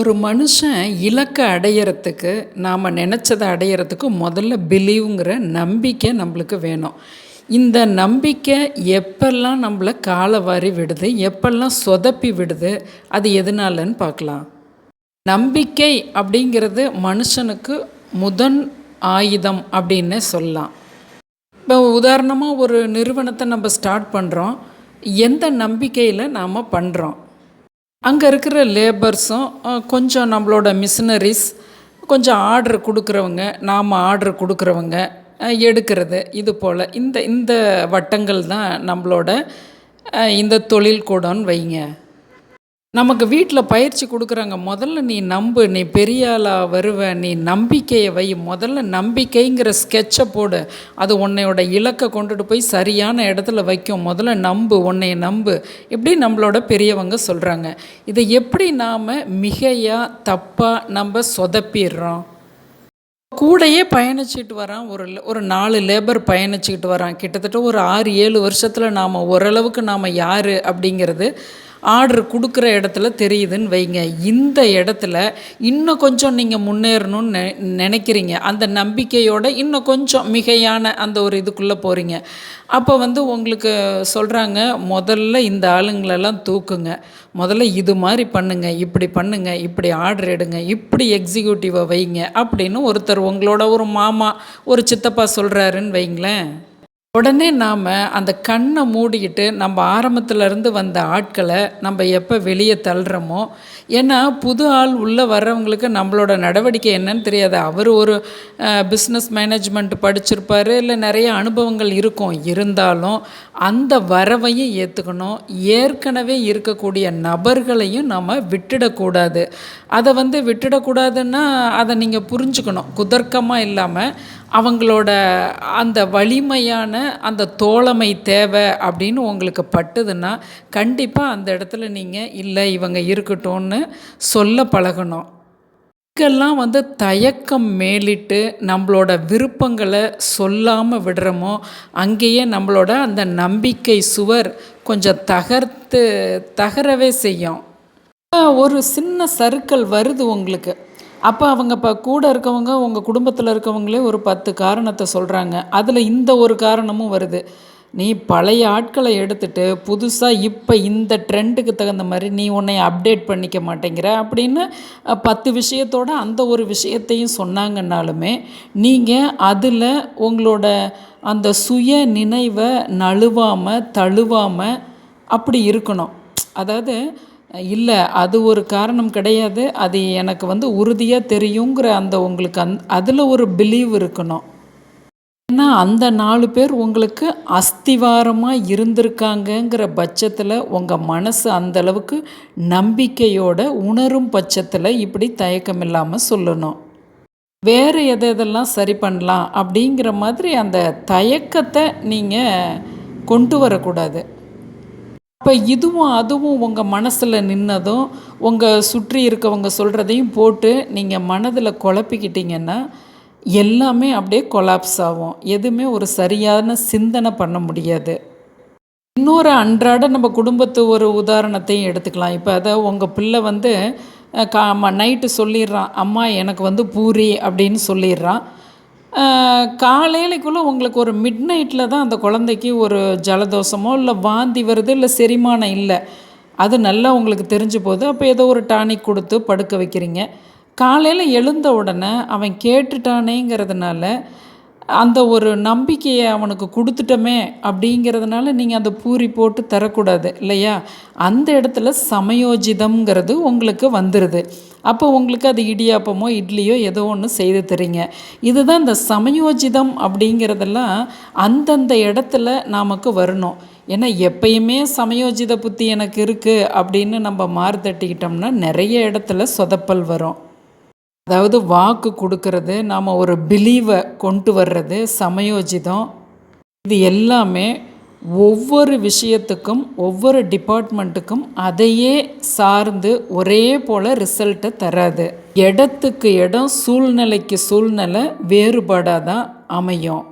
ஒரு மனுஷன் இலக்கை அடையிறதுக்கு நாம் நினச்சதை அடையிறதுக்கு முதல்ல பிலீவுங்கிற நம்பிக்கை நம்மளுக்கு வேணும். இந்த நம்பிக்கை எப்பெல்லாம் நம்மள காலை வாரி விடுது எப்பெல்லாம் சொதப்பி விடுது அது எதனாலன்னு பார்க்கலாம். நம்பிக்கை அப்படிங்கிறது மனுஷனுக்கு முதன் ஆயுதம் அப்படின்னு சொல்லலாம். இப்போ உதாரணமாக ஒரு நிறுவனத்தை நம்ம ஸ்டார்ட் பண்ணுறோம் எந்த நம்பிக்கையில் நாம் பண்ணுறோம் அங்கே இருக்கிற லேபர்ஸும் கொஞ்சம் நம்மளோட மிஷினரிஸ் கொஞ்சம் ஆர்டர் கொடுக்குறவங்க நாம் ஆர்டர் கொடுக்குறவங்க எடுக்கிறது இது போல். இந்த இந்த வட்டங்கள் தான் நம்மளோட இந்த தொழில் கூடம்னு வைங்க. நமக்கு வீட்டில் பயிற்சி கொடுக்குறாங்க. முதல்ல நீ நம்பு நீ பெரிய ஆளாக வருவ நீ நம்பிக்கையை வை. முதல்ல நம்பிக்கைங்கிற ஸ்கெட்சை போடு. அது உன்னையோட இலக்கை கொண்டுட்டு போய் சரியான இடத்துல வைக்கும். முதல்ல நம்பு உன்னைய நம்பு. இப்படி நம்மளோட பெரியவங்க சொல்கிறாங்க இதை எப்படி நாம் மிகையாக தப்பாக நம்ம சொதப்பிடுறோம்? கூடையே பயணிச்சுட்டு வரான். ஒரு ஒரு நாலு லேபர் பயணிச்சுக்கிட்டு வரான். கிட்டத்தட்ட ஒரு ஆறு ஏழு வருஷத்தில் நாம் ஓரளவுக்கு நாம் யார் அப்படிங்கிறது ஆர்டர் கொடுக்குற இடத்துல தெரியுதுன்னு வைங்க. இந்த இடத்துல இன்னும் கொஞ்சம் நீங்கள் முன்னேறணும்னு நெ நினைக்கிறீங்க. அந்த நம்பிக்கையோட இன்னும் கொஞ்சம் மிகையான அந்த ஒரு இதுக்குள்ளே போகிறீங்க அப்போ வந்து உங்களுக்கு சொல்கிறாங்க முதல்ல இந்த ஆளுங்களெல்லாம் தூக்குங்க. முதல்ல இது மாதிரி பண்ணுங்கள் இப்படி பண்ணுங்கள் இப்படி ஆர்டர் எடுங்க. இப்படி எக்ஸிக்யூட்டிவை வைங்க. அப்படின்னு ஒருத்தர் உங்களோட ஒரு மாமா ஒரு சித்தப்பா சொல்கிறாருன்னு வைங்களேன். உடனே நாம் அந்த கண்ணை மூடிக்கிட்டு நம்ம ஆரம்பத்துல இருந்து வந்த ஆட்களை நம்ம எப்போ வெளியே தள்ளுறோமோ ஏன்னா புது ஆள் உள்ளே வர்றவங்களுக்கு நம்மளோட நடவடிக்கை என்னன்னு தெரியாது. அவர் ஒரு பிஸ்னஸ் மேனேஜ்மெண்ட் படிச்சிருப்பார் இல்லை நிறைய அனுபவங்கள் இருக்கும். இருந்தாலும் அந்த வரவையும் ஏற்றுக்கணும் ஏற்கனவே இருக்கக்கூடிய நபர்களையும் நம்ம விட்டுடக்கூடாது. அதை வந்து விட்டுடக்கூடாதுன்னா அதை நீங்கள் புரிஞ்சுக்கணும். குதர்க்கமாக இல்லாமல் அவங்களோட அந்த வலிமையான அந்த தோழமை தேவை அப்படின்னு உங்களுக்கு பட்டுதுன்னா கண்டிப்பாக அந்த இடத்துல நீங்கள் இல்லை இவங்க இருக்கட்டும்னு சொல்ல பழகணும். இதுக்கெல்லாம் வந்து தயக்கம் மேலிட்டு நம்மளோட விருப்பங்களை சொல்லாமல் விடுறோமோ அங்கேயே நம்மளோட அந்த நம்பிக்கை சுவர் கொஞ்சம் தகர்த்து தகரவே செய்யும். ஒரு சின்ன சர்க்கிள் வருது உங்களுக்கு. அப்போ அவங்க இப்போ கூட இருக்கவங்க உங்கள் குடும்பத்தில் இருக்கவங்களே ஒரு பத்து காரணத்தை சொல்கிறாங்க அதில் இந்த ஒரு காரணமும் வருது. நீ பழைய ஆட்களை எடுத்துட்டு புதுசாக இப்போ இந்த ட்ரெண்டுக்கு தகுந்த மாதிரி நீ உன்னை அப்டேட் பண்ணிக்க மாட்டேங்கிற அப்படின்னு பத்து விஷயத்தோட அந்த ஒரு விஷயத்தையும் சொன்னாங்கன்னாலுமே நீங்கள் அதில் உங்களோட அந்த சுய நினைவை நழுவாமல் தழுவாமல் அப்படி இருக்கணும். அதாவது இல்லை அது ஒரு காரணம் கிடையாது. அது எனக்கு வந்து உறுதியாக தெரியுங்கிற அந்த உங்களுக்கு அந் அதில் ஒரு பிலீவ் இருக்கணும். ஏன்னா அந்த நாலு பேர் உங்களுக்கு அஸ்திவாரமாக இருந்திருக்காங்கங்கிற பட்சத்தில் உங்கள் மனசு அந்த அளவுக்கு நம்பிக்கையோட உணரும் பட்சத்தில் இப்படி தயக்கம் இல்லாமல் சொல்லணும். வேறு எதை எதெல்லாம் சரி பண்ணலாம் அப்படிங்கிற மாதிரி அந்த தயக்கத்தை நீங்கள் கொண்டு வரக்கூடாது. அப்போ இதுவும் அதுவும் உங்கள் மனசில் நின்னதும் உங்கள் சுற்றி இருக்கவங்க சொல்கிறதையும் போட்டு நீங்கள் மனதில் குழப்பிக்கிட்டீங்கன்னா எல்லாமே அப்படியே கொலாப்ஸ் ஆகும். எதுவுமே ஒரு சரியான சிந்தனை பண்ண முடியாது. இன்னொரு அன்றாட நம்ம குடும்பத்து ஒரு உதாரணத்தையும் எடுத்துக்கலாம். இப்போ அதை உங்கள் பிள்ளை வந்து கா நைட்டு சொல்லிடுறான். அம்மா எனக்கு வந்து பூரி அப்படின்னு சொல்லிடுறான். காலையிலக்குள்ளே உங்களுக்கு ஒரு மிட் நைட்டில் தான் அந்த குழந்தைக்கு ஒரு ஜலதோஷமோ இல்லை வாந்தி வருது இல்லை செரிமானம் இல்லை. அது நல்லா உங்களுக்கு தெரிஞ்சு போகுது. அப்போ ஏதோ ஒரு டானிக் கொடுத்து படுக்க வைக்கிறீங்க. காலையில் எழுந்த உடனே அவன் கேட்டுட்டானேங்கிறதுனால அந்த ஒரு நம்பிக்கையை அவனுக்கு கொடுத்துட்டோமே அப்படிங்கிறதுனால நீங்கள் அந்த பூரி போட்டு தரக்கூடாது இல்லையா? அந்த இடத்துல சமயோஜிதம்ங்கிறது உங்களுக்கு வந்துடுது அப்போ உங்களுக்கு அது இடியாப்பமோ இட்லியோ ஏதோ ஒன்று செய்து தரீங்க. இதுதான் இந்த சமயோஜிதம் அப்படிங்கிறதெல்லாம் அந்தந்த இடத்துல நமக்கு வரணும். ஏன்னா எப்பயுமே சமயோஜித புத்தி எனக்கு இருக்குது அப்படின்னு நம்ம மாறு தட்டிக்கிட்டோம்னா நிறைய இடத்துல சொதப்பல் வரும். அதாவது வாக்கு கொடுக்கறது நாம் ஒரு பிலீவை கொண்டு வர்றது சமயோஜிதம். இது எல்லாமே ஒவ்வொரு விஷயத்துக்கும் ஒவ்வொரு டிபார்ட்மெண்ட்டுக்கும் அதையே சார்ந்து ஒரே போல் ரிசல்ட்டை தராது. இடத்துக்கு இடம் சூழ்நிலைக்கு சூழ்நிலை வேறுபாடாக தான் அமையும்.